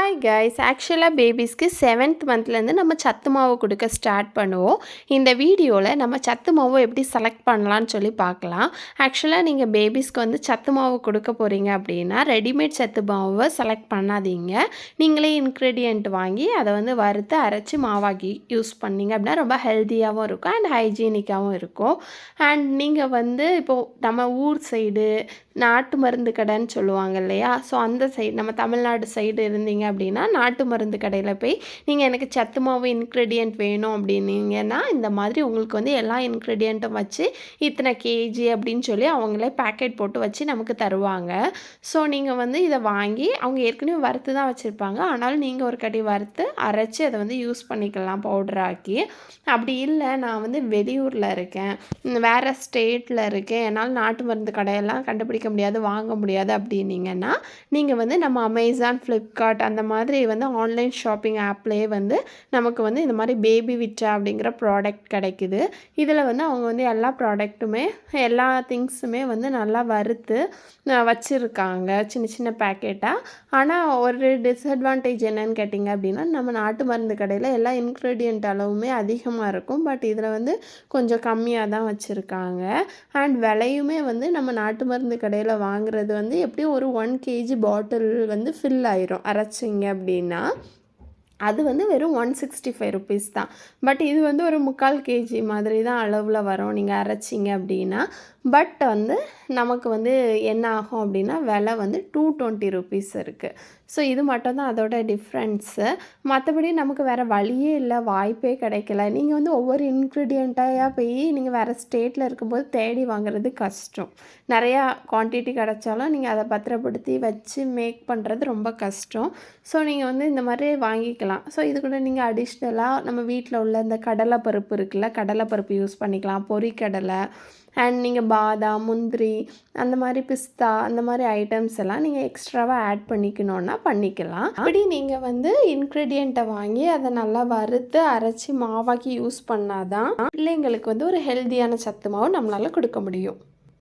Hi guys ஆக்சுவலாக பேபிஸ்க்கு seventh மந்த்லேருந்து நம்ம சத்து மாவு கொடுக்க ஸ்டார்ட் பண்ணுவோம். இந்த வீடியோவில் நம்ம சத்து மாவு எப்படி செலக்ட் பண்ணலான்னு சொல்லி பார்க்கலாம். ஆக்சுவலாக நீங்கள் பேபிஸ்க்கு வந்து சத்து மாவு கொடுக்க போகிறீங்க அப்படின்னா ரெடிமேட் சத்து மாவை செலக்ட் பண்ணாதீங்க. நீங்களே இன்க்ரீடியண்ட் வாங்கி அதை வந்து வறுத்து அரைச்சி மாவாக்கி யூஸ் பண்ணிங்க அப்படின்னா ரொம்ப ஹெல்த்தியாகவும் இருக்கும் அண்ட் ஹைஜீனிக்காகவும் இருக்கும். அண்ட் நீங்கள் வந்து இப்போது நம்ம ஊர் சைடு நாட்டு மருந்து கடைன்னு சொல்லுவாங்க இல்லையா? ஸோ அந்த சைடு நம்ம தமிழ்நாடு சைடு இருந்தீங்க அப்படின்னா நாட்டு மருந்து கடையில் போய் நீங்கள் எனக்கு சத்து மாவு இன்க்ரீடியன்ட் வேணும் அப்படின்னீங்கன்னா இந்த மாதிரி உங்களுக்கு வந்து எல்லா இன்க்ரீடியண்ட்டும் வச்சு இத்தனை கேஜி அப்படின்னு சொல்லி அவங்களே பேக்கெட் போட்டு வச்சு நமக்கு தருவாங்க. ஸோ நீங்கள் வந்து இதை வாங்கி அவங்க ஏற்கனவே வறுத்து தான் வச்சுருப்பாங்க. ஆனாலும் நீங்கள் ஒரு கடி வறுத்து அரைச்சி அதை வந்து யூஸ் பண்ணிக்கலாம் பவுடராக்கி அப்படி இல்லை நான் வந்து வெளியூரில் இருக்கேன். வேறு ஸ்டேட்டில் இருக்கேன். என்னால் நாட்டு மருந்து கடையெல்லாம் கண்டுபிடிக்க கண்டுபிடிக்க முடியாது வாங்க முடியாது அப்படின்னீங்கன்னா நீங்கள் வந்து நம்ம அமேசான் ஃப்ளிப்கார்ட் அந்த மாதிரி வந்து ஆன்லைன் ஷாப்பிங் ஆப்லேயே வந்து நமக்கு வந்து இந்த மாதிரி பேபி விட்டா அப்படிங்கிற ப்ராடக்ட் கிடைக்குது. இதில் வந்து அவங்க வந்து எல்லா ப்ராடக்ட்டுமே எல்லா திங்ஸுமே வந்து நல்லா வறுத்து வச்சுருக்காங்க சின்ன சின்ன பேக்கெட்டாக ஆனால் ஒரு டிஸ்அட்வான்டேஜ் என்னன்னு கேட்டிங்க அப்படின்னா நம்ம நாட்டு மருந்து கடையில் எல்லா இன்க்ரீடியண்ட் அளவுமே அதிகமாக இருக்கும். பட் இதில் வந்து கொஞ்சம் கம்மியாக தான் வச்சுருக்காங்க. அண்ட் விலையுமே வந்து நம்ம நாட்டு மருந்து கடை கடையில் வாங்குறது வந்து எப்படியும் ஒரு ஒன் கேஜி பாட்டில் வந்து ஃபில் ஆயிரும். அரைச்சிங்க அப்படின்னா அது வந்து வெறும் ஒன் சிக்ஸ்டி ஃபைவ் ருபீஸ் தான். பட் இது வந்து ஒரு முக்கால் கேஜி மாதிரி தான் அளவில் வரும். நீங்கள் அரைச்சிங்க அப்படின்னா பட் வந்து நமக்கு வந்து என்ன ஆகும் அப்படின்னா விலை வந்து டூ டுவெண்ட்டி ருபீஸ் இருக்குது ஸோ இது மட்டும் தான் அதோட டிஃப்ரென்ஸு மற்றபடி நமக்கு வேறு வழியே இல்லை வாய்ப்பே கிடைக்கல. நீங்கள் வந்து ஒவ்வொரு இன்க்ரீடியண்ட்டாக போய் நீங்கள் வேறு ஸ்டேட்டில் இருக்கும்போது தேடி வாங்குறது கஷ்டம். நிறையா குவான்டிட்டி கிடச்சாலும் நீங்கள் அதை பத்திரப்படுத்தி வச்சு மேக் பண்ணுறது ரொம்ப கஷ்டம். ஸோ நீங்கள் வந்து இந்த மாதிரி வாங்கிக்கலாம். ஸோ இது கூட நீங்கள் அடிஷ்னலாக நம்ம வீட்டில் உள்ள இந்த கடலை பருப்பு இருக்குல்ல கடலை பருப்பு யூஸ் பண்ணிக்கலாம். பொரிக்கடலை அண்ட் நீங்கள் பாதாம் முந்திரி அந்த மாதிரி பிஸ்தா அந்த மாதிரி ஐட்டம்ஸ் எல்லாம் நீங்கள் எக்ஸ்ட்ராவாக ஆட் பண்ணிக்கணுன்னா பண்ணிக்கலாம். அப்படி நீங்கள் வந்து இன்க்ரீடியண்ட்டை வாங்கி அதை நல்லா வறுத்து அரைச்சி மாவாக்கி யூஸ் பண்ணாதான் பிள்ளைங்களுக்கு வந்து ஒரு ஹெல்த்தியான சத்து மாவு நம்மளால் கொடுக்க முடியும்.